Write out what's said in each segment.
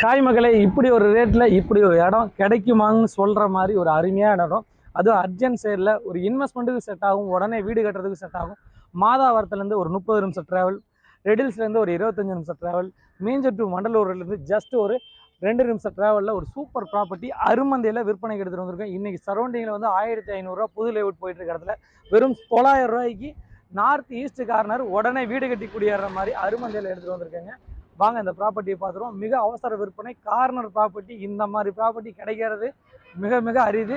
Hi மகளே இப்படி ஒரு ரேட்டில் இப்படி ஒரு இடம் கிடைக்குமான்னு சொல்கிற மாதிரி ஒரு அருமையான இடம் அதுவும் அர்ஜென்ட் சைடில் ஒரு இன்வெஸ்ட்மெண்ட்டுக்கு செட் ஆகும் உடனே வீடு கட்டுறதுக்கு செட் ஆகும். மாதாவரத்துலேருந்து ஒரு முப்பது நிமிஷம் ட்ராவல் ரெடில்ஸ்லேருந்து ஒரு இருபத்தஞ்சு நிமிஷம் ட்ராவல் மீஞ்சர் டு மண்டலூர்லேருந்து ஜஸ்ட் ஒரு ரெண்டு நிமிஷம் ட்ராவலில் ஒரு சூப்பர் ப்ராப்பர்ட்டி அருமந்தையில் விற்பனைக்கு எடுத்துகிட்டு வந்திருக்கோம். இன்றைக்கி சரௌண்டிங்கில் வந்து ஆயிரத்தி ஐநூறுரூவா புது லேவுட் போயிட்டு இருக்க இடத்துல வெறும் தொள்ளாயிரம் ரூபாய்க்கு நார்த் ஈஸ்ட் கார்னர் உடனே வீடு கட்டி குடியேற மாதிரி அருமந்தையில் எடுத்துகிட்டு வந்திருக்கேங்க. வாங்க இந்த ப்ராப்பர்ட்டியை பார்த்துருவோம் மிக அவசர விற்பனை கார்னர் ப்ராப்பர்ட்டி இந்த மாதிரி ப்ராப்பர்ட்டி கிடைக்கிறது மிக மிக அரிது.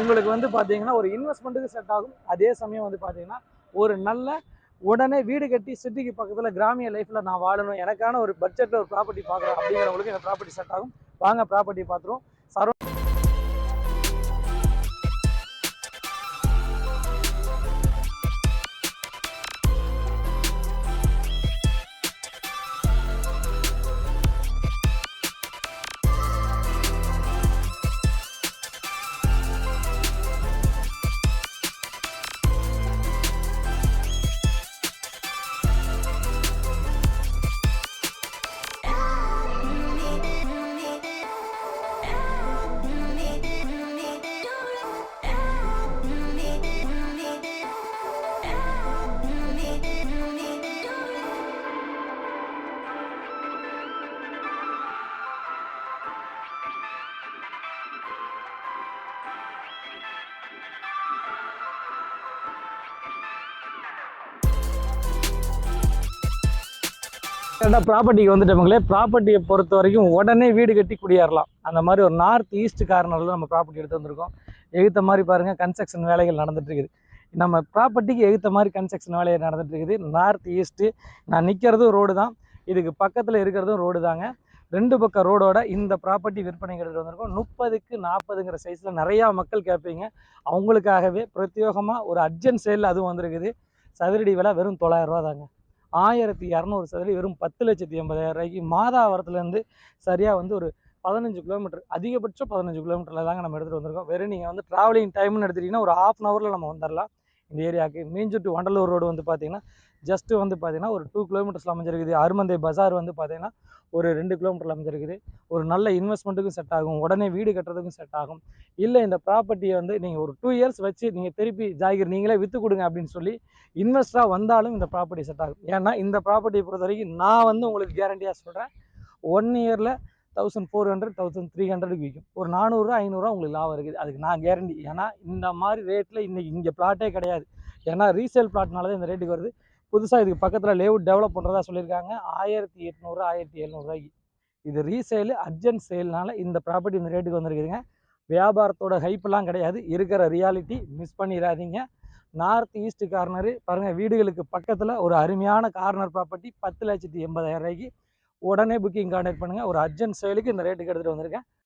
உங்களுக்கு வந்து பார்த்தீங்கன்னா ஒரு இன்வெஸ்ட்மெண்ட்டுக்கு செட் ஆகும். அதே சமயம் வந்து பார்த்தீங்கன்னா ஒரு நல்ல உடனே வீடு கட்டி சிட்டிக்கு பக்கத்தில் கிராமிய லைஃப்பில் நான் வாழணும் எனக்கான ஒரு பட்ஜெட்டில் ஒரு ப்ராப்பர்ட்டி பார்க்குறேன் அப்படிங்கிறவங்களுக்கு இந்த ப்ராப்பர்ட்டி செட் ஆகும். வாங்க ப்ராப்பர்ட்டி பார்த்துருவோம் சரௌண்ட் கரெக்டாக ப்ராப்பர்ட்டிக்கு வந்துட்டவங்களே ப்ராப்பர்ட்டியை பொறுத்த வரைக்கும் உடனே வீடு கட்டி குடியேறலாம். அந்த மாதிரி ஒரு நார்த் ஈஸ்ட் கார்னரில் நம்ம ப்ராப்பர்ட்டி எடுத்து வந்திருக்கோம். எகுத்த மாதிரி பாருங்கள் கன்ஸ்ட்ரக்ஷன் வேலைகள் நடந்துட்டு இருக்குது நம்ம ப்ராப்பர்ட்டிக்கு எகுத்த மாதிரி கன்ஸ்ட்ரக்ஷன் வேலைகள் நடந்துட்டு இருக்குது நார்த் ஈஸ்ட்டு நான் நிற்கிறதும் ரோடு தான். இதுக்கு பக்கத்தில் இருக்கிறதும் ரோடு தாங்க. ரெண்டு பக்கம் ரோடோட இந்த ப்ராப்பர்ட்டி விற்பனைக்கு எடுத்துகிட்டு வந்திருக்கோம். முப்பதுக்கு நாற்பதுங்கிற சைஸில் நிறையா மக்கள் கேட்பீங்க. அவங்களுக்காகவே பிரத்யேகமாக ஒரு அர்ஜென்ட் சேலில் அதுவும் வந்திருக்குது. சதுரடி விலை வெறும் தொள்ளாயிரரூவா தாங்க. ஆயிரத்தி இரநூறு சதுரடி வெறும் பத்து லட்சத்தி எண்பதாயிரம் ரூபாய்க்கு மாதாவரத்துலேருந்து சரியாக வந்து ஒரு பதினஞ்சு கிலோமீட்டர் அதிகபட்சம் பதினஞ்சு கிலோமீட்டரில் தாங்க நம்ம எடுத்துகிட்டு வந்திருக்கோம். வெறும் நீங்கள் வந்து ட்ராவலிங் டைம்னு எடுத்துட்டிங்கன்னா ஒரு ஹாஃப் அன் ஹவரில் நம்ம வந்துடலாம் இந்த ஏரியாவுக்கு மீஞ்சூர் டு வண்டலூர் ரோடு வந்து பார்த்தீங்கன்னா ஜஸ்ட்டு வந்து பார்த்தீங்கன்னா ஒரு டூ கிலோமீட்டர்ஸில் அமைஞ்சிருக்குது. அருமந்தை பஜார் வந்து பார்த்தீங்கன்னா ஒரு ரெண்டு கிலோமீட்டரில் அமைஞ்சிருக்குது. ஒரு நல்ல இன்வெஸ்ட்மெண்ட்டுக்கும் செட் ஆகும். உடனே வீடு கட்டுறதுக்கும் செட் ஆகும். இல்லை இந்த ப்ராப்பர்ட்டியை வந்து நீங்கள் ஒரு டூ இயர்ஸ் வச்சு நீங்கள் திருப்பி ஜாகிர் நீங்களே விற்று கொடுங்க அப்படின்னு சொல்லி இன்வெஸ்டராக வந்தாலும் இந்த ப்ராப்பர்ட்டி செட் ஆகும். ஏன்னா இந்த ப்ராப்பர்ட்டியை பொறுத்த வரைக்கும் நான் வந்து உங்களுக்கு கேரண்டியாக சொல்கிறேன் ஒன் இயரில் thousand four hundred thousand three ஹண்ட்ரடுக்கு விற்கும் ஒரு நானூறுரூவா ஐநூறுரூவா உங்களுக்கு லாபம் இருக்குது. அதுக்கு நான் கேரண்டி ஏன்னா இந்த மாதிரி ரேட்டில் இன்றைக்கி இங்கே பிளாட்டே கிடையாது. ஏன்னா ரீசேல் பிளாட்னால தான் இந்த ரேட்டுக்கு வருது. புதுசாக இதுக்கு பக்கத்தில் லேவுட் டெவலப் பண்ணுறதா சொல்லியிருக்காங்க. ஆயிரத்தி எட்நூறு ஆயிரத்தி எழுநூறுவாய்க்கு. இது ரீசேலு அர்ஜென்ட் சேல்னால இந்த ப்ராப்பர்ட்டி இந்த ரேட்டுக்கு வந்திருக்குதுங்க. வியாபாரத்தோட ஹைப்பெல்லாம் கிடையாது. இருக்கிற ரியாலிட்டி மிஸ் பண்ணிடாதீங்க. நார்த் ஈஸ்ட் கார்னரு பாருங்கள் வீடுகளுக்கு பக்கத்தில் ஒரு அருமையான கார்னர் ப்ராப்பர்ட்டி பத்து லட்சத்தி எண்பதாயிரம் ரூபாய்க்கு உடனே புக்கிங் கான்டாக்ட் பண்ணுங்கள் ஒரு அர்ஜென்ட் சேலுக்கு இந்த ரேட்டுக்கு எடுத்துகிட்டு வந்திருக்கேன்.